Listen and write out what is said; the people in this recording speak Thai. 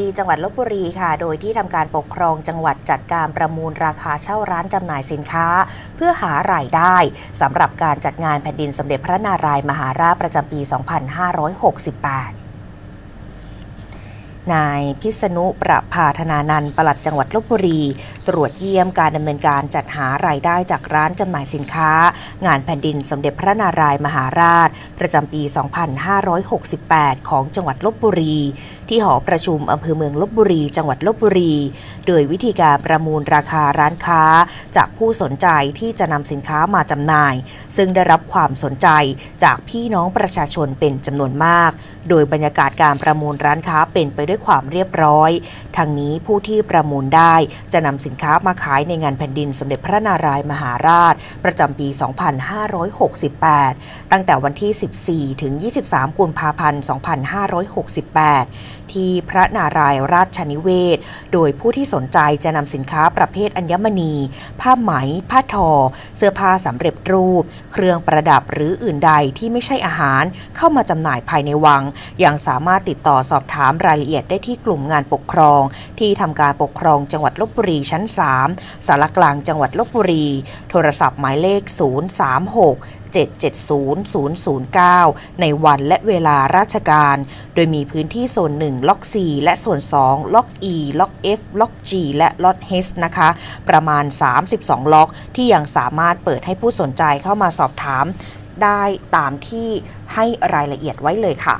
ที่จังหวัดลบบุรีค่ะ โดยที่ทำการปกครองจังหวัดจัดการประมูลราคาเช่าร้านจำหน่ายสินค้า เพื่อหารายได้สำหรับการจัดงานแผ่นดินสมเด็จพระนารายณ์มหาราชประจำปี 2568นายพิษณุประภาธนานันท์ปลัดจังหวัดลบบุรี ตรวจเยี่ยมการดำเนินการจัดหารายได้จากร้านจำหน่ายสินค้า งานแผ่นดินสมเด็จพระนารายณ์มหาราช ประจำปี 2568 ของจังหวัดลบบุรี ที่หอประชุมอำเภอเมืองลบบุรี จังหวัดลบบุรี โดยวิธีการประมูลราคาร้านค้า จากผู้สนใจที่จะนำสินค้ามาจำหน่าย ซึ่งได้รับความสนใจจากพี่น้องประชาชนเป็นจำนวนมาก โดยบรรยากาศการประมูลร้านค้าเป็นไปด้วยความเรียบร้อยทางนี้ผู้ที่ประมูลได้จะนำสินค้ามาขายในงานแผ่นดินสมเด็จพระนารายณ์มหาราช ประจำปี2568 ตั้งแต่วันที่ 14 ถึง 23 กุมภาพันธ์ 2568 ที่พระนารายณ์ราชนิเวศ โดยผู้ที่สนใจจะนำสินค้าประเภทอัญมณี ผ้าไหม ผ้าทอ เสื้อผ้าสำเร็จรูป เครื่องประดับหรืออื่นใดที่ไม่ใช่อาหารเข้ามาจำหน่ายภายในวัง ยังสามารถติดต่อสอบถามรายละเอียดได้ที่กลุ่มงานปกครอง ที่ทำการปกครองจังหวัดลบบุรีชั้น 3 สารกลางจังหวัดลบบุรี โทรศัพท์หมายเลข 0 36 770-009 ในวันและเวลาราชการ โดยมีพื้นที่โซน 1 ล็อก 4 และโซน 2 ล็อก E ล็อก F ล็อก G และล็อก H นะคะ ประมาณ 32 ล็อก ที่ยังสามารถเปิดให้ผู้สนใจเข้ามาสอบถาม ได้ตามที่ให้รายละเอียดไว้เลยค่ะ